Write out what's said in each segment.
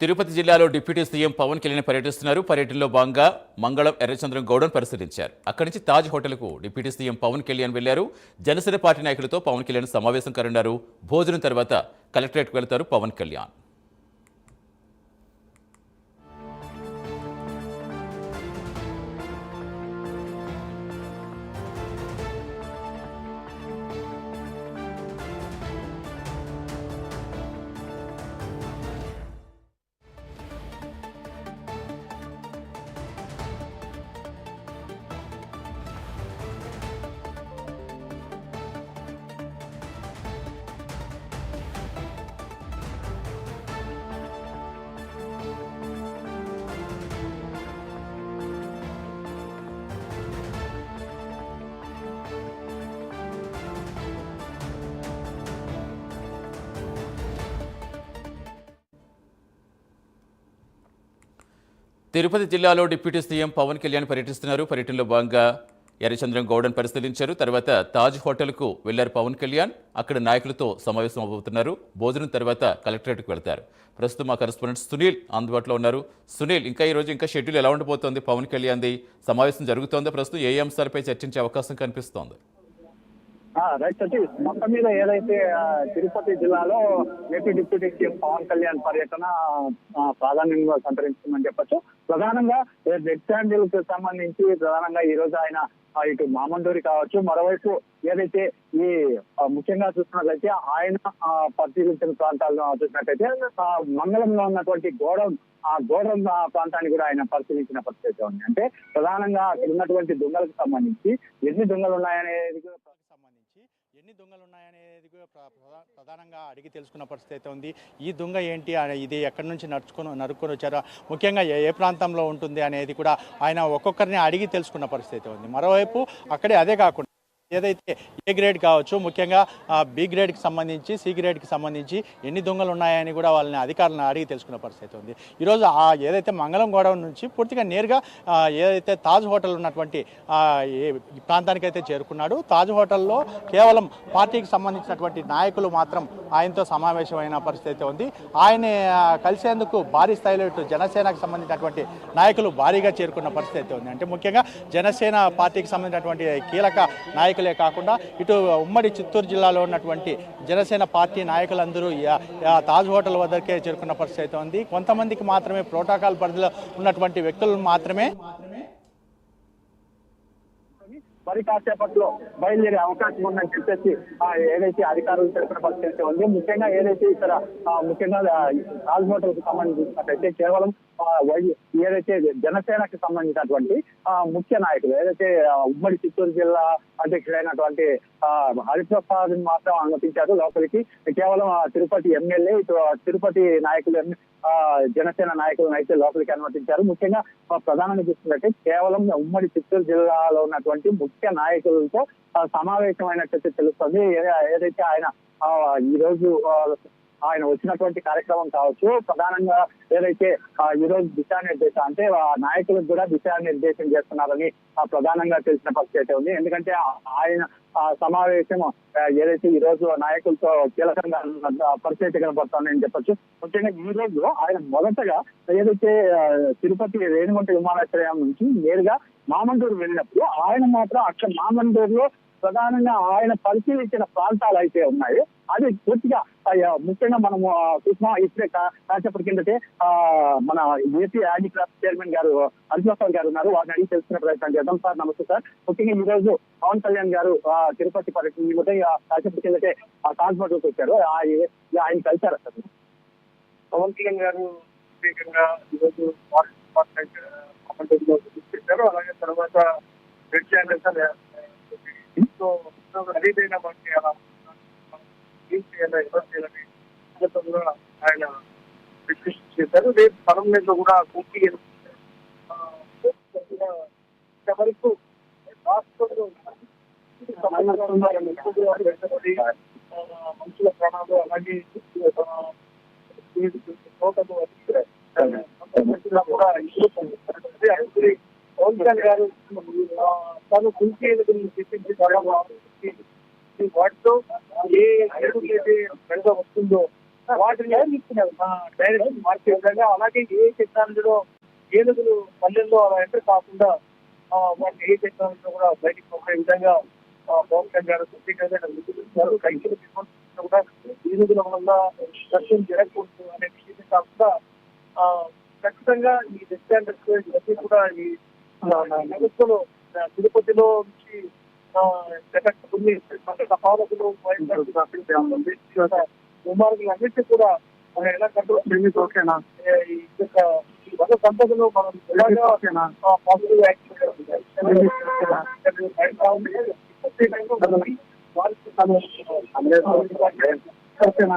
తిరుపతి జిల్లాలో deputy CM Pawan Kalyan పర్యటిస్తున్నారు. పర్యటనలో భాగంగా మంగళం ఎర్రచంద్రం గౌడను పరిశీలించారు. అక్కడి నుంచి తాజ్ హోటల్కు డిప్యూటీ సీఎం పవన్ కళ్యాణ్ వెళ్ళారు. జనసేన పార్టీ నాయకులతో పవన్ కళ్యాణ్ సమావేశం కానున్నారు. భోజనం తర్వాత కలెక్టరేట్కు వెళ్తారు పవన్ కళ్యాణ్. తిరుపతి జిల్లాలో డిప్యూటీ సీఎం పవన్ కళ్యాణ్ పర్యటిస్తున్నారు. పర్యటనలో భాగంగా ఎర్రచంద్రం గౌడను పరిశీలించారు. తర్వాత తాజ్ హోటల్కు వెళ్ళారు పవన్ కళ్యాణ్. అక్కడ నాయకులతో సమావేశం అవబోతున్నారు. భోజనం తర్వాత కలెక్టరేట్కు వెళ్తారు. ప్రస్తుతం మా కరెస్పాండెంట్ సునీల్ అందుబాటులో ఉన్నారు. సునీల్ ఇంకా ఈ రోజు ఇంకా షెడ్యూల్ ఎలా ఉండబోతోంది? పవన్ కళ్యాణ్ది సమావేశం జరుగుతోందా? ప్రస్తుతం ఏ అంశాలపై చర్చించే అవకాశం కనిపిస్తోంది? రైట్ సతీష్ మొత్తం మీద ఏదైతే తిరుపతి జిల్లాలో AP deputy CM Pawan Kalyan పర్యటన ప్రాధాన్యంగా సంతరించిందని చెప్పొచ్చు. ప్రధానంగా రెడ్ శాండిల్కు సంబంధించి ప్రధానంగా ఈ రోజు ఆయన ఇటు మామండూరి కావచ్చు. మరోవైపు ఏదైతే ఈ ముఖ్యంగా చూసినట్లయితే ఆయన పరిశీలించిన ప్రాంతాలను చూసినట్లయితే మంగళంలో ఉన్నటువంటి గోడౌన్ ఆ గోడౌన్ ప్రాంతాన్ని కూడా ఆయన పరిశీలించిన పరిస్థితి ఉంది. అంటే ప్రధానంగా అక్కడ ఉన్నటువంటి దొంగలకు సంబంధించి ఎన్ని దొంగలు ఉన్నాయనేది కూడా సంబంధించి ఎన్ని దొంగలు ఉన్నాయనేది కూడా ప్ర- ప్రధా- ప్రధానంగా అడిగి తెలుసుకున్న పరిస్థితి అయితే ఉంది. ఈ దొంగ ఏంటి అనే- ఇది ఎక్కడి నుంచి నడుచుకొని నరుక్కొని వచ్చారో ముఖ్యంగా ఏ ఏ ప్రాంతంలో ఉంటుంది అనేది కూడా ఆయన ఒక్కొక్కరిని అడిగి తెలుసుకున్న పరిస్థితి అయితే ఉంది. మరోవైపు అక్కడే అదే కాకుండా ఏదైతే ఏ గ్రేడ్ కావచ్చు ముఖ్యంగా బి గ్రేడ్కి సంబంధించి సి గ్రేడ్కి సంబంధించి ఎన్ని దొంగలు ఉన్నాయని కూడా వాళ్ళని అధికారులను అడిగి తెలుసుకున్న పరిస్థితి ఉంది. ఈరోజు ఆ ఏదైతే మంగళం గోడౌన్ నుంచి పూర్తిగా నేరుగా ఏదైతే తాజ్ హోటల్ ఉన్నటువంటి ఏ ప్రాంతానికైతే చేరుకున్నాడు తాజ్ హోటల్లో కేవలం పార్టీకి సంబంధించినటువంటి నాయకులు మాత్రం ఆయనతో సమావేశమైన పరిస్థితి అయితే ఉంది. ఆయన కలిసేందుకు భారీ స్థాయిలో ఇటు జనసేనకు సంబంధించినటువంటి నాయకులు భారీగా చేరుకున్న పరిస్థితి అయితే ఉంది. అంటే ముఖ్యంగా జనసేన పార్టీకి సంబంధించినటువంటి కీలక నాయకులు కాకుండా ఇటు ఉమ్మడి చిత్తూరు జిల్లాలో ఉన్నటువంటి జనసేన పార్టీ నాయకులందరూ తాజ్ హోటల్ వద్దకే చేరుకున్న పరిస్థితి అయితే ఉంది. కొంతమందికి మాత్రమే ప్రోటోకాల్ పరిధిలో ఉన్నటువంటి వ్యక్తులు మాత్రమే మరి కాసేపట్లో బయలుదేరే అవకాశం ఉందని చెప్పేసి ఏదైతే అధికారులు తెలిపిన పరిస్థితి ఉంది ముఖ్యంగా ఏదైతే ఇక్కడ ముఖ్యంగా రాజ్ హోటల్కు సంబంధించినట్టయితే కేవలం ఏదైతే జనసేనకు సంబంధించినటువంటి ఆ, ముఖ్య నాయకులు ఏదైతే ఉమ్మడి చిత్తూరు జిల్లా అధ్యక్షుడైనటువంటి ఆ, హరిప్రసాద్ మాత్రం అనుమతించారు. లోపలికి కేవలం తిరుపతి ఎమ్మెల్యే ఇటు తిరుపతి నాయకులు జనసేన నాయకులను అయితే లోపలికి అనుమతించారు. ముఖ్యంగా ఆ, ప్రధానంగా చూసుకున్నట్టే కేవలం ఉమ్మడి చిత్తూరు జిల్లాలో ఉన్నటువంటి ముఖ్య నాయకులతో సమావేశమైనట్టు తెలుస్తుంది. ఏదైతే ఆయన ఈ రోజు ఆయన వచ్చినటువంటి కార్యక్రమం కావచ్చు ప్రధానంగా ఏదైతే ఈ రోజు దిశానిర్దేశం అంటే ఆ నాయకులకు కూడా దిశానిర్దేశం చేస్తున్నారని ఆ, ప్రధానంగా తెలిసిన పరిస్థితి అయితే ఉంది. ఎందుకంటే ఆయన సమావేశం ఆ, ఏదైతే ఈ రోజు నాయకులతో కీలకంగా పరిస్థితి కనబడుతుందని చెప్పొచ్చు. ముఖ్యంగా ఈ రోజు ఆయన మొదటగా ఏదైతే తిరుపతి రేణుగుంట విమానాశ్రయం నుంచి నేరుగా మామండూరు వెళ్ళినప్పుడు ఆయన మాత్రం అక్కడ మామంటూరులో ప్రధానంగా ఆయన పరిశీలించిన ప్రాంతాలు అయితే ఉన్నాయి. అది పూర్తిగా ముఖ్యంగా మనము ఆ, చూసినా ఇప్పుడే కాసేపటి కిందటే ఆ, మన ఏపీ హ్యాండిక్రాఫ్ట్ చైర్మన్ గారు హరిప్రసాద్ గారు ఉన్నారు. వారిని అడిగి తెలుసుకునే ప్రయత్నం చేద్దాం. సార్ నమస్తే సార్. ముఖ్యంగా ఈ రోజు పవన్ కళ్యాణ్ గారు తిరుపతి పర్యటన నిమిత్తం ఆ, కాసేపటి కిందటే ఆ హాస్పిటల్కి వచ్చారు. ఆయన కలిశారు సార్? పవన్ కళ్యాణ్ గారు ప్రత్యేకంగా ఈరోజు ఫారెస్ట్ డిపార్ట్మెంట్ అలాగే తర్వాత రెడ్ ఎంతో ఖరీదైన మనకి అలా ఏం చేయాలి ఎవరు చేయాలని కూడా ఆయన డిస్కషన్ చేశారు. రేపు పర్మనెంట్లో కూడా రాష్ట్రంలో ఆ, మనుషుల ప్రాణాలు అలాగే తోటలు కూడా పవన్ కళ్యాణ్ గారు తను గురించి చెప్పింది చాలా బాగుంది. వాటితో ఏ ఏదైతే పెద్ద వస్తుందో వాటిని డైరెక్ట్ మార్చే విధంగా అలాగే ఏ టెక్నాలజీలో ఏనుగులు పల్లెల్లో అలా ఎంటర్ కాకుండా వాటిని ఏ టెక్నాలజీలో కూడా బయటికి పంపే విధంగా పవన్ కళ్యాణ్ గారు ప్రత్యేకంగా నిర్దేశించారు రైతులు కూడా ఏనుగుల వల్ల నష్టం జరగకూడదు అనే విషయం కాకుండా ఖచ్చితంగా ఈ డిస్టాండర్స్ ఇవన్నీ కూడా ఈ నగరంలో తిరుపతిలో నుంచి కొన్ని పాలకులు దుర్మార్గులు అన్నిటి కూడా మనం ఎలా కంట్రోల్ ఓకేనా? ఈ యొక్క మనం ఎలాగా పాజిటివ్ ఖచ్చితంగా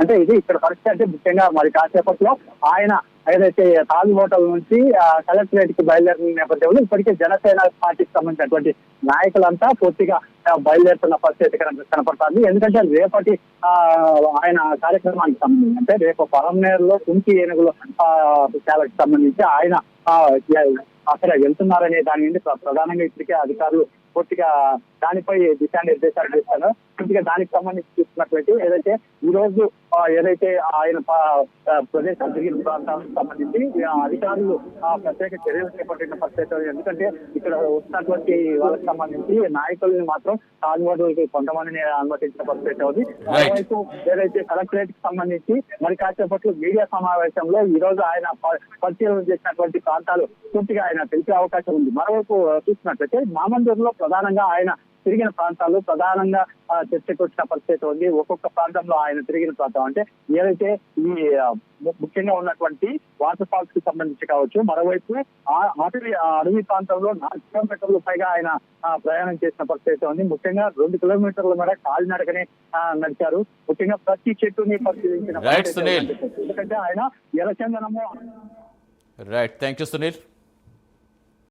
అంటే ఇది ఇక్కడ పరిస్థితి అంటే ముఖ్యంగా మరి కాసేపట్లో ఆయన ఏదైతే తాజ్ హోటల్ నుంచి కలెక్టరేట్కి బయలుదేరిన నేపథ్యంలో ఇప్పటికే జనసేన పార్టీకి సంబంధించినటువంటి నాయకులంతా పూర్తిగా బయలుదేరుతున్న పరిస్థితి కనపడుతుంది. ఎందుకంటే రేపటి ఆయన కార్యక్రమానికి సంబంధించి అంటే రేపు పొలంనేరులో కుంకి ఏనుగులు సేవకి సంబంధించి ఆయన అక్కడ వెళ్తున్నారనే దాని నుండి ప్ర- ప్రధానంగా ఇప్పటికే అధికారులు పూర్తిగా దానిపై దిశానిర్దేశాలు చేస్తారు పూర్తిగా దానికి సంబంధించి చూస్తున్నట్లయితే ఏదైతే ఈ రోజు ఏదైతే ఆయన ప్రదేశాలు తిరిగిన ప్రాంతాలకు సంబంధించి అధికారులు ఆ, ప్రత్యేక చర్యలు చేపట్టిన పరిస్థితి. ఎందుకంటే ఇక్కడ వస్తున్నటువంటి వాళ్ళకి సంబంధించి నాయకుల్ని మాత్రం తాజ్మహల్కి కొంతమందిని అనుమతించిన పరిస్థితి ఉంది మరోవైపు ఏదైతే కలెక్టరేట్కి సంబంధించి మరి కాసేపట్లో మీడియా సమావేశంలో ఈ రోజు ఆయన పరిశీలన చేసినటువంటి ప్రాంతాలు పూర్తిగా ఆయన తెలిసే అవకాశం ఉంది. మరోవైపు చూసినట్లయితే మామందూరులో ప్రధానంగా ఆయన తిరిగిన ప్రాంతాలు ప్రధానంగా చర్చకు వచ్చిన పరిస్థితి ఉంది. ఒక్కొక్క ప్రాంతంలో ఆయన తిరిగిన ప్రాంతం. అంటే ఏదైతే ఈ ముఖ్యంగా ఉన్నటువంటి వాటర్ ఫాల్స్కి సంబంధించి కావచ్చు మరోవైపు అటవీ అడవి ప్రాంతంలో నాలుగు కిలోమీటర్లు పైగా ఆయన ప్రయాణం చేసిన పరిస్థితి ఉంది. ముఖ్యంగా రెండు కిలోమీటర్ల మేర కాలినడకనే నడిచారు. ముఖ్యంగా ప్రతి చెట్టుని పరిశీలించిన. ఎందుకంటే ఆయన ఎర్రచందనము రైట్ థ్యాంక్ యూ సునీల్